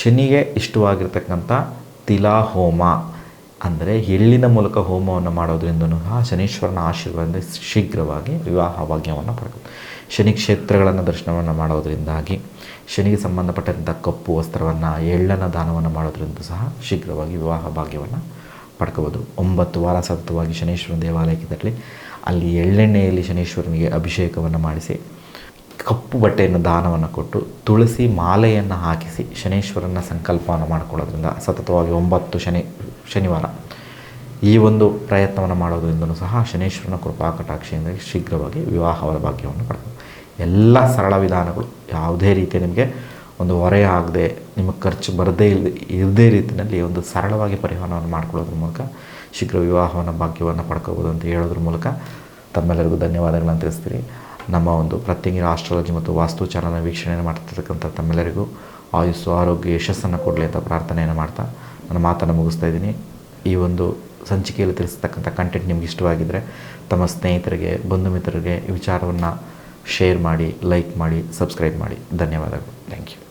ಶನಿಗೆ ಇಷ್ಟವಾಗಿರ್ತಕ್ಕಂಥ ತಿಲಾ ಹೋಮ ಅಂದರೆ ಎಳ್ಳಿನ ಮೂಲಕ ಹೋಮವನ್ನು ಮಾಡೋದ್ರಿಂದ ಸಹ ಶನೀಶ್ವರನ ಆಶೀರ್ವಾದದಿಂದ ಶೀಘ್ರವಾಗಿ ವಿವಾಹ ಭಾಗ್ಯವನ್ನು ಪಡ್ಕೊಂಡು ಶನಿ ಕ್ಷೇತ್ರಗಳನ್ನು ದರ್ಶನವನ್ನು ಮಾಡೋದರಿಂದಾಗಿ, ಶನಿಗೆ ಸಂಬಂಧಪಟ್ಟಂಥ ಕಪ್ಪು ವಸ್ತ್ರವನ್ನು ಎಳ್ಳನ ದಾನವನ್ನು ಮಾಡೋದ್ರಿಂದ ಸಹ ಶೀಘ್ರವಾಗಿ ವಿವಾಹ ಭಾಗ್ಯವನ್ನು ಪಡ್ಕೋಬೋದು. ಒಂಬತ್ತು ವಾರ ಸತತವಾಗಿ ಶನೀಶ್ವರನ ದೇವಾಲಯಕ್ಕೆ ತರಲಿ ಅಲ್ಲಿ ಎಳ್ಳೆಣ್ಣೆಯಲ್ಲಿ ಶನೀಶ್ವರನಿಗೆ ಅಭಿಷೇಕವನ್ನು ಮಾಡಿಸಿ ಕಪ್ಪು ಬಟ್ಟೆಯನ್ನು ದಾನವನ್ನು ಕೊಟ್ಟು ತುಳಸಿ ಮಾಲೆಯನ್ನು ಹಾಕಿಸಿ ಶನೇಶ್ವರನ ಸಂಕಲ್ಪವನ್ನು ಮಾಡಿಕೊಳ್ಳೋದ್ರಿಂದ ಸತತವಾಗಿ ಒಂಬತ್ತು ಶನಿ, ಶನಿವಾರ ಈ ಒಂದು ಪ್ರಯತ್ನವನ್ನು ಮಾಡೋದ್ರಿಂದಲೂ ಸಹ ಶನೇಶ್ವರನ ಕೃಪಾ ಕಟಾಕ್ಷಿಯಿಂದ ಶೀಘ್ರವಾಗಿ ವಿವಾಹವರ ಭಾಗ್ಯವನ್ನು ಪಡೆದು ಎಲ್ಲ ಸರಳ ವಿಧಾನಗಳು ಯಾವುದೇ ರೀತಿ ನಿಮಗೆ ಒಂದು ಹೊರೆ ಆಗದೆ ನಿಮಗೆ ಖರ್ಚು ಬರದೇ ಇಲ್ಲದೆ ಇರದೇ ರೀತಿಯಲ್ಲಿ ಒಂದು ಸರಳವಾಗಿ ಪರಿಹಾರವನ್ನು ಮಾಡ್ಕೊಳ್ಳೋದ್ರ ಮೂಲಕ ಶೀಘ್ರ ವಿವಾಹವನ್ನು ಭಾಗ್ಯವನ್ನು ಪಡ್ಕೋಬೋದು ಅಂತ ಹೇಳೋದ್ರ ಮೂಲಕ ತಮ್ಮೆಲ್ಲರಿಗೂ ಧನ್ಯವಾದಗಳನ್ನು ತಿಳಿಸ್ತೀನಿ ನಮ್ಮ ಒಂದು ಪ್ರತ್ಯಂಗಿರ ಆಸ್ಟ್ರಾಲಜಿ ಮತ್ತು ವಾಸ್ತು ಚಾನಲ್ನ ವೀಕ್ಷಣೆಯನ್ನು ಮಾಡ್ತಿರ್ತಕ್ಕಂಥ ತಮ್ಮೆಲ್ಲರಿಗೂ ಆಯುಸ್ಸು, ಆರೋಗ್ಯ, ಯಶಸ್ಸನ್ನು ಕೊಡಲಿ ಅಂತ ಪ್ರಾರ್ಥನೆಯನ್ನು ಮಾಡ್ತಾ ನನ್ನ ಮಾತನ್ನು ಮುಗಿಸ್ತಾ ಇದ್ದೀನಿ. ಈ ಒಂದು ಸಂಚಿಕೆಯಲ್ಲಿ ತಿಳಿಸ್ತಕ್ಕಂಥ ಕಂಟೆಂಟ್ ನಿಮ್ಗೆ ಇಷ್ಟವಾಗಿದ್ದರೆ ತಮ್ಮ ಸ್ನೇಹಿತರಿಗೆ, ಬಂಧು ಮಿತ್ರರಿಗೆ ವಿಚಾರವನ್ನು ಶೇರ್ ಮಾಡಿ ಲೈಕ್ ಮಾಡಿ ಸಬ್ಸ್ಕ್ರೈಬ್ ಮಾಡಿ. ಧನ್ಯವಾದಗಳು. Thank you